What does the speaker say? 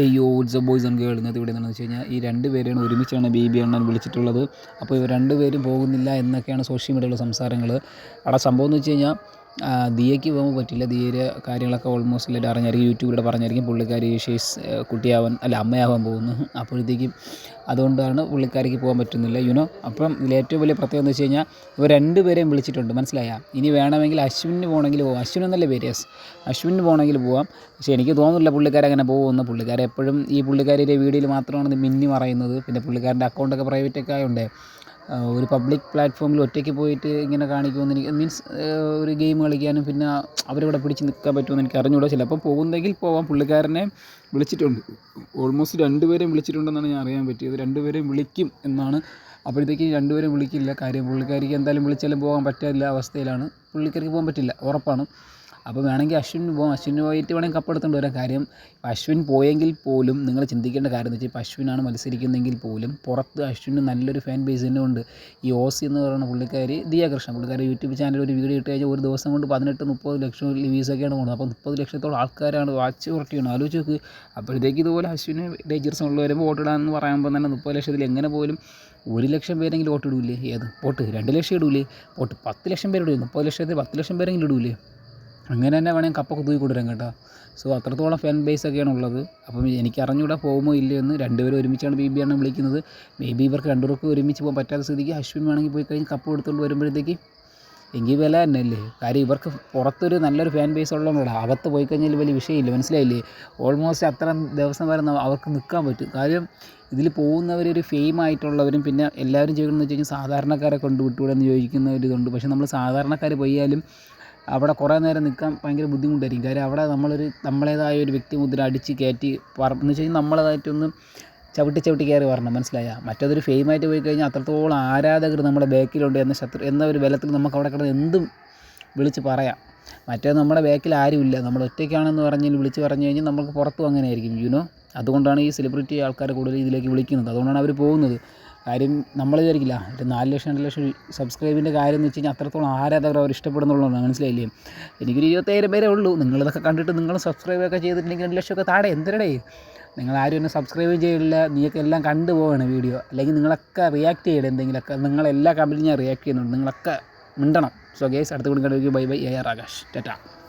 അയ്യോ it's a boys and girl ഇന്നത്തെ ഇവിടെ എന്താണെന്ന് വെച്ച് കഴിഞ്ഞാൽ ഈ രണ്ട് പേരെയാണ് ഒരുമിച്ചാണ് ബി ബി അണ്ണൻ വിളിച്ചിട്ടുള്ളത്. അപ്പോൾ ഇവർ രണ്ട് പേരും പോകുന്നില്ല എന്നൊക്കെയാണ് സോഷ്യൽ മീഡിയയിലെ സംസാരങ്ങൾ. അവിടെ സംഭവം എന്ന് വെച്ച് കഴിഞ്ഞാൽ ദിയയ്ക്ക് പോകാൻ പറ്റില്ല ദിയയുടെ കാര്യങ്ങളൊക്കെ ഓൾമോസ്റ്റ് എല്ലാവരും അറിഞ്ഞായിരിക്കും. യൂട്യൂബിലൂടെ പറഞ്ഞായിരിക്കും പുള്ളിക്കാരി ഷേസ് കുട്ടിയാവാൻ അല്ല അമ്മയാവാൻ പോകുന്നു. അപ്പോഴത്തേക്കും അതുകൊണ്ടാണ് പുള്ളിക്കാരിക്ക് പോകാൻ പറ്റുന്നില്ല. യുനോ അപ്പം ഇതിൽ ഏറ്റവും വലിയ പ്രത്യേകത എന്ന് വെച്ച് കഴിഞ്ഞാൽ ഇവർ രണ്ടുപേരെയും വിളിച്ചിട്ടുണ്ട്. മനസ്സിലായ? ഇനി വേണമെങ്കിൽ അശ്വിന് പോകണമെങ്കിൽ പോകാം അശ്വിൻ എന്നല്ല പേര്? യെസ് അശ്വിന് പോകണമെങ്കിൽ പോവാം. പക്ഷേ എനിക്ക് തോന്നുന്നില്ല പുള്ളിക്കാരെ അങ്ങനെ പോകുമെന്ന്. പുള്ളിക്കാരെ എപ്പോഴും ഈ പുള്ളിക്കാരിയുടെ വീഡിയോയിൽ മാത്രമാണ് മിന്നി മറയുന്നത്. പിന്നെ പുള്ളിക്കാരന്റെ അക്കൗണ്ടൊക്കെ പ്രൈവറ്റൊക്കെ ആയതുകൊണ്ട് ഒരു പബ്ലിക് പ്ലാറ്റ്ഫോമിൽ ഒറ്റയ്ക്ക് പോയിട്ട് ഇങ്ങനെ കാണിക്കുമെന്ന് എനിക്ക് മീൻസ് ഒരു ഗെയിം കളിക്കാനും പിന്നെ അവരിവിടെ പിടിച്ച് നിൽക്കാൻ പറ്റുമെന്ന് എനിക്ക് അറിഞ്ഞുകൂടാ. ചിലപ്പോൾ പോകുന്നെങ്കിൽ പോവാം. പുള്ളിക്കാരനെ വിളിച്ചിട്ടുണ്ട്. ഓൾമോസ്റ്റ് രണ്ടുപേരെയും വിളിച്ചിട്ടുണ്ടെന്നാണ് ഞാൻ അറിയാൻ പറ്റിയത്. രണ്ടുപേരെയും വിളിക്കും എന്നാണ്. അപ്പോഴത്തേക്ക് രണ്ടുപേരും വിളിക്കില്ല. കാര്യം പുള്ളിക്കാരിക്ക് എന്തായാലും വിളിച്ചാലും പോകാൻ പറ്റാത്ത അവസ്ഥയിലാണ്. പുള്ളിക്കാരിക്ക് പോകാൻ പറ്റില്ല. ഉറപ്പാണ്. അപ്പോൾ വേണമെങ്കിൽ അശ്വിൻ പോകാം അശ്വിന് പോയിട്ട് വേണമെങ്കിൽ കപ്പെടുത്തുകൊണ്ട് വരാം കാര്യം അശ്വിൻ പോയെങ്കിൽ പോലും നിങ്ങൾ ചിന്തിക്കേണ്ട കാര്യം എന്ന് വെച്ചാൽ ഇപ്പോൾ അശ്വിനാണ് മത്സരിക്കുന്നതെങ്കിൽ പോലും പുറത്ത് അശ്വിന് നല്ലൊരു ഫാൻ ബേസ് തന്നെ ഉണ്ട്. ഈ ഓസി എന്ന് പറയുന്ന പുള്ളിക്കാരി ദിയ കൃഷ്ണ പുള്ളിക്കാരി യൂട്യൂബ് ചാനലിൽ ഒരു വീഡിയോ ഇട്ട് കഴിഞ്ഞാൽ ഒരു ദിവസം കൊണ്ട് പതിനെട്ട് മുപ്പത് ലക്ഷം വ്യൂസൊക്കെയാണ് പോകുന്നത്. അപ്പോൾ മുപ്പത് ലക്ഷത്തോളം ആൾക്കാരാണ് വാച്ച് പുറട്ടിയാണ് ആലോചിച്ച് നോക്ക്. അപ്പോഴത്തേക്ക് ഇതുപോലെ അശ്വിന് ഡേഞ്ചർസ് ഉള്ളവരെ വോട്ടിടാന്ന് പറയുമ്പോൾ തന്നെ മുപ്പത് ലക്ഷത്തിൽ എങ്ങനെ പോലും ഒരു ലക്ഷം പേരെങ്കിലും വോട്ട് ഇടൂലേ? ഏത്? വോട്ട്. രണ്ട് ലക്ഷം ഇടൂലേ? വോട്ട്. പത്ത് ലക്ഷം പേര് ഇടൂലേ? മുപ്പത് ലക്ഷത്തിൽ പത്ത് ലക്ഷം പേരെങ്കിലും ഇടൂലേ? അങ്ങനെ തന്നെ വേണമെങ്കിൽ കപ്പൊക്കെ തൂക്കി കൊണ്ടുവരാം കേട്ടോ. സോ അത്രത്തോളം ഫാൻ ബേസ് ഒക്കെയാണ് ഉള്ളത്. അപ്പം എനിക്ക് അറിഞ്ഞുകൂടെ പോകുമോ ഇല്ലയോ എന്ന് രണ്ടുപേരും ഒരുമിച്ചാണ് ബി ബി ആണ് വിളിക്കുന്നത്. മേ ബി ഇവർക്ക് രണ്ടുപേർക്കും ഒരുമിച്ച് പോകാൻ പറ്റാത്ത സ്ഥിതിക്ക് അശ്വിൻ വേണമെങ്കിൽ പോയി കഴിഞ്ഞ് കപ്പ് എടുത്തുകൊണ്ട് വരുമ്പോഴത്തേക്ക് എങ്കിൽ വില തന്നെ അല്ലേ കാര്യം ഇവർക്ക് പുറത്തൊരു നല്ലൊരു ഫാൻ ബേസ് ഉള്ളതുകൊണ്ടാണ് അകത്ത് പോയി കഴിഞ്ഞാൽ വലിയ വിഷയമില്ല. മനസ്സിലായില്ലേ? ഓൾമോസ്റ്റ് അത്ര ദിവസം വരെ അവർക്ക് നിൽക്കാൻ പറ്റും. കാര്യം ഇതിൽ പോകുന്നവർ ഒരു ഫെയിം ആയിട്ടുള്ളവരും പിന്നെ എല്ലാവരും ചെയ്യണമെന്ന് വെച്ച് കഴിഞ്ഞാൽ സാധാരണക്കാരെ കൊണ്ട് വിട്ടുകൂടെ എന്ന് ചോദിക്കുന്ന ഒരു ഇതുണ്ട്. പക്ഷേ നമ്മൾ സാധാരണക്കാർ പോയാലും അവിടെ കുറേ നേരം നിൽക്കാൻ ഭയങ്കര ബുദ്ധിമുട്ടായിരിക്കും. കാര്യം അവിടെ നമ്മളൊരു നമ്മളേതായ ഒരു വ്യക്തി മുദ്ര അടിച്ച് കയറ്റി പറ എന്ന് വെച്ച് കഴിഞ്ഞാൽ നമ്മളേതായിട്ടൊന്ന് ചവിട്ടി ചവിട്ടി കയറി വരണം മനസ്സിലായ? മറ്റേതൊരു ഫെയിമായിട്ട് പോയി കഴിഞ്ഞാൽ അത്രത്തോളം ആരാധകർ നമ്മുടെ ബാക്കിലുണ്ട് എന്ന ശത്രു എന്ന ഒരു ബലത്തിൽ നമുക്ക് അവിടെ കിടന്ന് എന്തും വിളിച്ച് പറയാം. മറ്റേ നമ്മുടെ ബാക്കിൽ ആരുമില്ല. നമ്മൾ ഒറ്റയ്ക്കാണെന്ന് പറഞ്ഞ് വിളിച്ച് പറഞ്ഞു കഴിഞ്ഞാൽ നമുക്ക് പുറത്തും അങ്ങനെ ആയിരിക്കും യുനോ അതുകൊണ്ടാണ് ഈ സെലിബ്രിറ്റി ആൾക്കാർ കൂടുതൽ ഇതിലേക്ക് വിളിക്കുന്നത്. അതുകൊണ്ടാണ് അവർ പോകുന്നത്. കാര്യം നമ്മൾ വിചാരിക്കില്ല. ഒരു നാല് ലക്ഷം രണ്ട് ലക്ഷം സബ്സ്ക്രൈബിന്റെ കാര്യം എന്ന് വെച്ച് കഴിഞ്ഞാൽ അത്രത്തോളം ആരാധകർ അവർ ഇഷ്ടപ്പെടുന്നുള്ളതാണ് മനസ്സിലായില്ലേ? എനിക്കൊരു ഇരുപത്തേഴ് പേരേ ഉള്ളൂ. നിങ്ങളിതൊക്കെ കണ്ടിട്ട് നിങ്ങൾ സബ്സ്ക്രൈബ് ഒക്കെ ചെയ്തിട്ടുണ്ടെങ്കിൽ രണ്ട് ലക്ഷമൊക്കെ താഴെ. എന്തിനടേ? നിങ്ങൾ ആരും എന്നെ സബ്സ്ക്രൈബ് ചെയ്യില്ല നീയൊക്കെ എല്ലാം കണ്ടു വീഡിയോ അല്ലെങ്കിൽ നിങ്ങളൊക്കെ റിയാക്ട് ചെയ്യണം എന്തെങ്കിലുമൊക്കെ. നിങ്ങളെല്ലാ കമ്പനിയും ഞാൻ റിയാക്ട് ചെയ്യുന്നുണ്ട്. നിങ്ങളൊക്കെ മിണ്ടണം. സോ ഗേസ് അടുത്ത കൂടി കണ്ടു bye bye A R Akash. Tata.